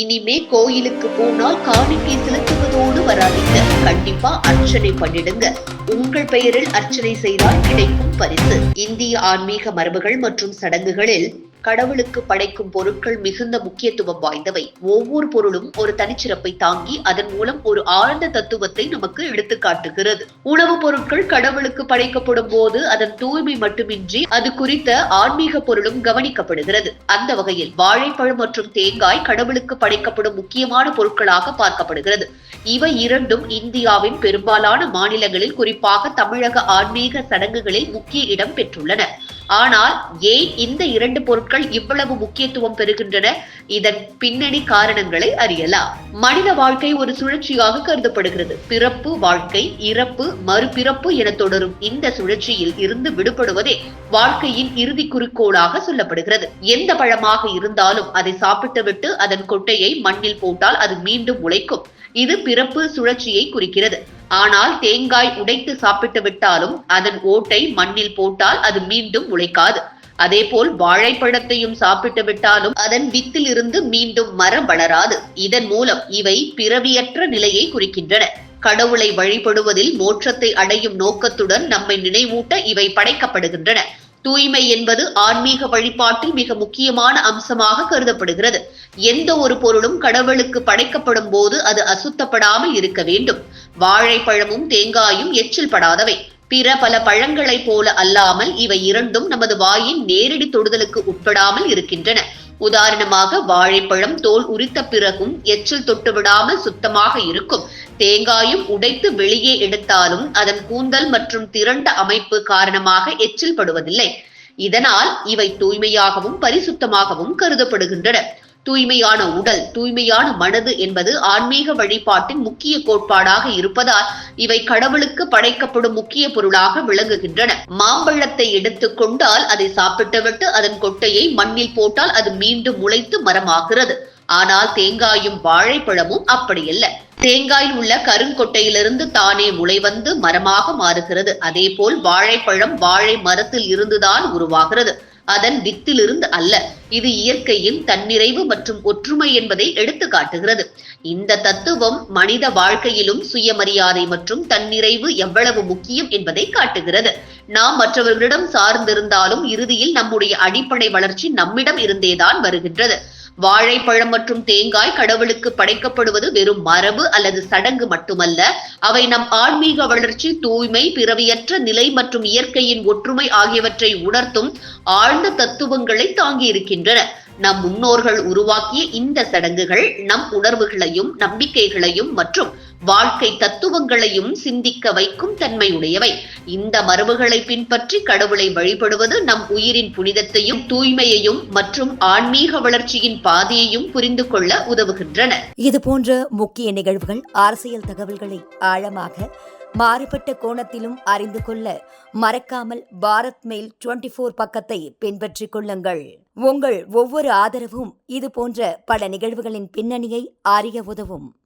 இனிமே கோயிலுக்கு போனால் காணிக்கை செலுத்துவதோடு வராதீங்க. கண்டிப்பா அர்ச்சனை பண்ணிடுங்க. உங்கள் பெயரில் அர்ச்சனை செய்தால் கிடைக்கும் பரிசு. இந்திய ஆன்மீக மரபுகள் மற்றும் சடங்குகளில் கடவுளுக்கு படைக்கும் பொருட்கள் மிகுந்த முக்கியத்துவம் வாய்ந்தவை. ஒவ்வொரு பொருளும் ஒரு தனிச்சிறப்பை தாங்கி அதன் மூலம் ஒரு ஆழ்ந்த தத்துவத்தை நமக்கு எடுத்து காட்டுகிறது. உணவுப் பொருட்கள் கடவுளுக்கு படைக்கப்படும் போது அதன் தூய்மை மட்டுமின்றி அது குறித்த ஆன்மீக பொருளும் கவனிக்கப்படுகிறது. அந்த வகையில் வாழைப்பழம் மற்றும் தேங்காய் கடவுளுக்கு படைக்கப்படும் முக்கியமான பொருட்களாக பார்க்கப்படுகிறது. இவை இரண்டும் இந்தியாவின் பெரும்பாலான மாநிலங்களில் குறிப்பாக தமிழக ஆன்மீக சடங்குகளில் முக்கிய இடம் பெற்றுள்ளன. ஆனால் ஏன் இந்த இரண்டு பொருட்கள் இவ்வளவு முக்கியத்துவம் பெறுகின்றன? இதன் பின்னணி காரணங்களை அறியலாம். மனித வாழ்க்கை ஒரு சுழற்சியாக கருதப்படுகிறது. பிறப்பு வாழ்க்கை இறப்பு மறுபிறப்பு என தொடரும். இந்த சுழற்சியில் இருந்து விடுபடுவதே வாழ்க்கையின் இறுதி குறிக்கோளாக சொல்லப்படுகிறது. எந்த பழமாக இருந்தாலும் அதை சாப்பிட்டுவிட்டு அதன் கொட்டையை மண்ணில் போட்டால் அது மீண்டும் உழைக்கும் இது பிறப்பு சுழற்சியை குறிக்கிறது. ஆனால் தேங்காய் உடைத்து சாப்பிட்டு விட்டாலும் அதன் ஓட்டை மண்ணில் போட்டால் அது மீண்டும் உழைக்காது அதேபோல் வாழைப்பழத்தையும் சாப்பிட்டு விட்டாலும் அதன் வித்தில் இருந்து மீண்டும் மரம் வளராது. இதன் மூலம் இவை பிறவியற்ற நிலையை குறிக்கின்றன. கடவுளை வழிபடுவதில் மோட்சத்தை அடையும் நோக்கத்துடன் நம்மை நினைவூட்ட இவை படைக்கப்படுகின்றன. தூய்மை என்பது ஆன்மீக வழிபாட்டில் மிக முக்கியமான அம்சமாக கருதப்படுகிறது. எந்த ஒரு பொருளும் கடவுளுக்கு படைக்கப்படும் போது அது அசுத்தப்படாமல் இருக்க வேண்டும். வாழைப்பழமும் தேங்காயும் எச்சில் படாதவை. பிற பல பழங்களைப் போல அல்லாமல் இவை இரண்டும் நமது வாயின் நேரடி தொடுதலுக்கு உட்படாமல் இருக்கின்றன. உதாரணமாக வாழைப்பழம் தோல் உரித்த பிறகும் எச்சில் தொட்டு விடாமல் சுத்தமாக இருக்கும். தேங்காயும் உடைத்து வெளியே எடுத்தாலும் அதன் கூந்தல் மற்றும் திரண்ட அமைப்பு காரணமாக எச்சில் படுவதில்லை. இதனால் இவை தூய்மையாகவும் பரிசுத்தமாகவும் கருதப்படுகின்றன. தூய்மையான உடல் தூய்மையான மனது என்பது ஆன்மீக வழிபாட்டின் முக்கிய கோட்பாடாக இருப்பதால் இவை கடவுளுக்கு படைக்கப்படும் முக்கிய பொருளாக விளங்குகின்றன. மாம்பழத்தை எடுத்துக் கொண்டால் அதை சாப்பிட்டுவிட்டு அதன் கொட்டையை மண்ணில் போட்டால் அது மீண்டும் முளைத்து மரமாகிறது. ஆனால் தேங்காயும் வாழைப்பழமும் அப்படியல்ல. தேங்காயில் உள்ள கருங்கொட்டையிலிருந்து தானே முளை வந்து மரமாக மாறுகிறது. அதேபோல் வாழைப்பழம் வாழை மரத்தில் இருந்துதான் உருவாகிறது. அதன் வித்திலிருந்து அல்ல. இது இயற்கையின் தன்னிறைவு மற்றும் ஒற்றுமை என்பதை எடுத்து காட்டுகிறது. இந்த தத்துவம் மனித வாழ்க்கையிலும் சுயமரியாதை மற்றும் தன்னிறைவு எவ்வளவு முக்கியம் என்பதை காட்டுகிறது. நாம் மற்றவர்களிடம் சார்ந்திருந்தாலும் இறுதியில் நம்முடைய அடிப்படை வளர்ச்சி நம்மிடம் இருந்தேதான் வருகின்றது. வாழைப்பழம் மற்றும் தேங்காய் கடவுளுக்கு படைக்கப்படுவது வெறும் மரபு அல்லது சடங்கு மட்டுமல்ல. அவை நம் ஆன்மீக வளர்ச்சி தூய்மை பிறவியற்ற நிலை மற்றும் இயற்கையின் ஒற்றுமை ஆகியவற்றை உணர்த்தும் ஆழ்ந்த தத்துவங்களை தாங்கி இருக்கின்றன நம் முன்னோர்கள் உருவாக்கிய இந்த சடங்குகள் நம் உணர்வுகளையும் நம்பிக்கைகளையும் மற்றும் வாழ்க்கை தத்துவங்களையும் சிந்திக்க வைக்கும் தன்மையுடையவை. இந்த மரபுகளை பின்பற்றி கடவுளை வழிபடுவது நம் உயிரின் புனிதத்தையும் தூய்மையையும் மற்றும் ஆன்மீக வளர்ச்சியின் பாதையையும் புரிந்து கொள்ள உதவுகின்றன. இது போன்ற முக்கிய நிகழ்வுகள் அரசியல் தகவல்களை ஆழமாக மாறுபட்ட கோணத்திலும் அறிந்து கொள்ள மறக்காமல் பாரத் மெயில் டுவெண்டி ஃபோர் பக்கத்தை பின்பற்றிக் கொள்ளுங்கள். உங்கள் ஒவ்வொரு ஆதரவும் இது போன்ற பல நிகழ்வுகளின் பின்னணியை அறிய உதவும்.